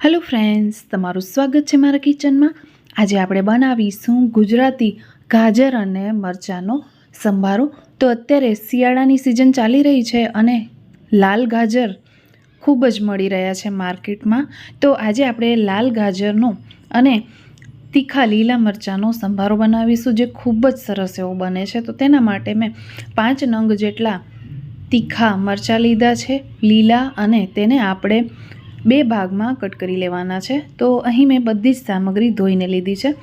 Hello friends તમારું સ્વાગત છે મારા કિચનમાં. આજે આપણે બનાવીશું ગુજરાતી ગાજર અને મરચાંનો સંભારો. તો અત્યારે શિયાળાની સિઝન ચાલી રહી છે અને લાલ ગાજર ખૂબ જ મળી રહ્યા છે માર્કેટમાં. તો આજે આપણે લાલ ગાજરનો અને તીખા લીલા મરચાંનો સંભારો બનાવીશું જે ખૂબ જ સરસ એવો બને છે. તો તેના માટે મેં પાંચ નંગ જેટલા તીખા મરચાં લીધા છે, લીલા અને તેને આપણે બે ભાગમાં કટ કરી લેવાના છે. તો અહીં મેં બધી જ સામગ્રી ધોઈને લીધી છે.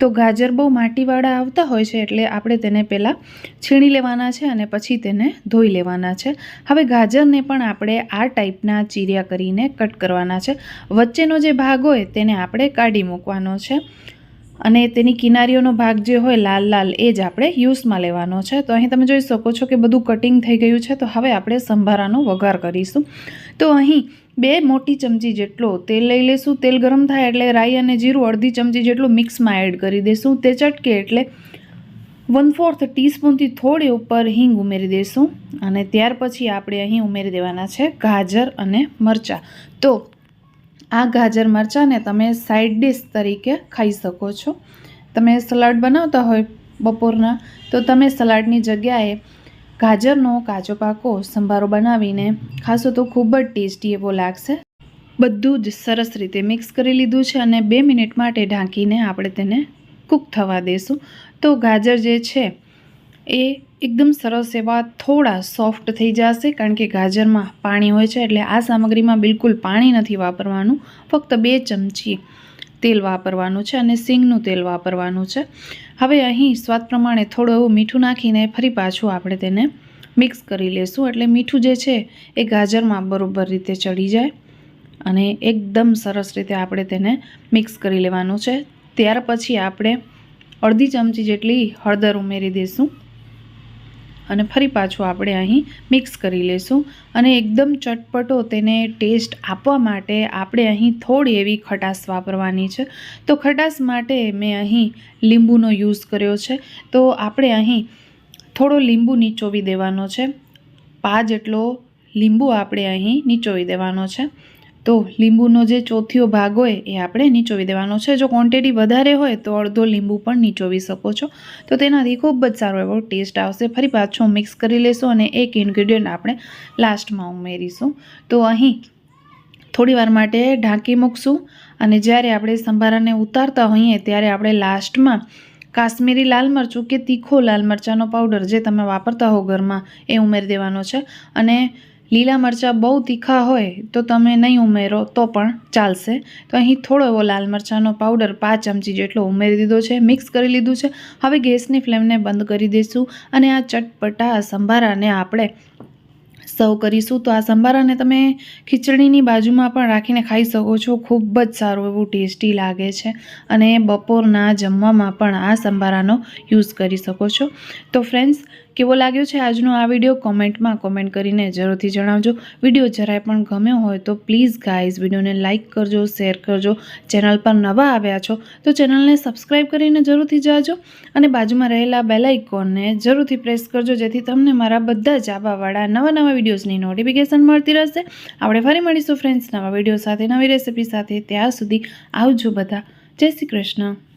તો ગાજર બહુ માટીવાળા આવતા હોય છે એટલે આપણે તેને પહેલાં છીણી લેવાના છે અને પછી તેને ધોઈ લેવાના છે. હવે ગાજરને પણ આપણે આ ટાઈપના ચીર્યા કરીને કટ કરવાના છે. વચ્ચેનો જે ભાગ હોય તેને આપણે કાઢી મૂકવાનો છે. અને તેની કિનારીઓનો ભાગ જે હોય લાલ લાલ, એ જ આપણે યુઝમાં લેવાનો છે. તો અહીં તમે જોઈ શકો છો કે બધું કટિંગ થઈ ગયું છે. તો હવે આપણે સંભારાનો વઘાર કરીશું. તો અહીં બે મોટી ચમચી જેટલો તેલ લઈ લેશું. તેલ ગરમ થાય એટલે રાઈ અને જીરું અડધી ચમચી જેટલું મિક્સમાં એડ કરી દઈશું તે ચટકે એટલે વન ફોર્થ ટીસ્પૂનથી થોડી ઉપર હિંગ ઉમેરી દઈશું અને ત્યાર પછી આપણે અહીં ઉમેરી દેવાના છે ગાજર અને મરચાં. તો આ ગાજર મરચાંને તમે સાઈડ ડિશ તરીકે ખાઈ શકો છો. તમે સલાડ બનાવતા હોય બપોરના, તો તમે સલાડની જગ્યાએ ગાજરનો કાચો પાકો, સંભારો બનાવીને ખાશો તો ખૂબ જ ટેસ્ટી એવો લાગશે. બધું જ સરસ રીતે મિક્સ કરી લીધું છે અને બે મિનિટ માટે ઢાંકીને આપણે તેને કૂક થવા દઈશું તો ગાજર જે છે એ એકદમ સરસ એવા થોડા સોફ્ટ થઈ જશે, કારણ કે ગાજરમાં પાણી હોય છે, એટલે આ સામગ્રીમાં બિલકુલ પાણી નથી વાપરવાનું. ફક્ત બે ચમચી તેલ વાપરવાનું છે અને સિંગનું તેલ વાપરવાનું છે. હવે અહીં સ્વાદ પ્રમાણે થોડું એવું મીઠું નાખીને ફરી પાછું આપણે તેને મિક્સ કરી લેશું. એટલે મીઠું જે છે એ ગાજરમાં બરોબર રીતે ચડી જાય અને એકદમ સરસ રીતે આપણે તેને મિક્સ કરી લેવાનું છે. ત્યાર પછી આપણે અડધી ચમચી જેટલી હળદર ઉમેરી દઈશું અને ફરી પાછું આપણે અહીં મિક્સ કરી લેશું. અને એકદમ ચટપટો તેને ટેસ્ટ આપવા માટે આપણે અહીં થોડી એવી ખટાશ વાપરવાની છે. તો ખટાશ માટે મેં અહીં લીંબુનો યુઝ કર્યો છે. તો આપણે અહીં થોડો લીંબુ નીચોવી દેવાનો છે. પા જેટલો લીંબુ આપણે અહીં નીચોવી દેવાનો છે. તો લીંબુનો જે ચોથીઓ ભાગ હોય એ આપણે નીચોવી દેવાનો છે. જો ક્વોન્ટિટી વધારે હોય તો અડધો લીંબુ પણ નીચોવી શકો છો. તો તેનાથી ખૂબ જ સારો એવો ટેસ્ટ આવશે. ફરી પાછો મિક્સ કરી લેશું અને એક ઇન્ગ્રીડિયન્ટ આપણે લાસ્ટમાં ઉમેરીશું. તો અહીં થોડીવાર માટે ઢાંકી મૂકશું અને જ્યારે આપણે સંભારાને ઉતારતા હોઈએ ત્યારે આપણે લાસ્ટમાં કાશ્મીરી લાલ મરચું કે તીખો લાલ મરચાંનો પાવડર જે તમે વાપરતા હો ઘરમાં એ ઉમેરી દેવાનો છે. અને લીલા મરચાં બહુ તીખા હોય તો તમે નહીં ઉમેરો, તો પણ ચાલશે. તો અહીં થોડો એવો લાલ મરચાંનો પાવડર પાંચ ચમચી જેટલો ઉમેરી દીધો છે, મિક્સ કરી લીધું છે. હવે ગેસની ફ્લેમને બંધ કરી દઈશું અને આ ચટપટા સંભારાને આપણે સર્વ કરીશું. તો આ સંભારાને તમે ખીચડીની બાજુમાં પણ રાખીને ખાઈ શકો છો. ખૂબ જ સારું એવું ટેસ્ટી લાગે છે અને બપોરના જમવામાં પણ આ સંભારાનો યુઝ કરી શકો છો. તો ફ્રેન્ડ્સ કેવો લાગ્યો છે આજનો આ વીડિયો? કોમેન્ટમાં કોમેન્ટ કરીને જરૂરથી જણાવજો. વીડિયો જરાય પણ ગમ્યો હોય તો પ્લીઝ ગાઈઝ વિડીયોને લાઇક કરજો, શેર કરજો. ચેનલ પર નવા આવ્યા છો તો ચેનલને સબસ્ક્રાઈબ કરીને જરૂરથી જાજો અને બાજુમાં રહેલા બેલ આઇકોનને જરૂરથી પ્રેસ કરજો જેથી તમને મારા બધા જ આવાવાળા નવા નવા વિડીયોઝની નોટિફિકેશન મળતી રહેશે. આપણે ફરી મળીશું ફ્રેન્ડ્સ નવા વીડિયો સાથે, નવી રેસિપી સાથે. ત્યાં સુધી આવજો બધા. જય શ્રી કૃષ્ણ.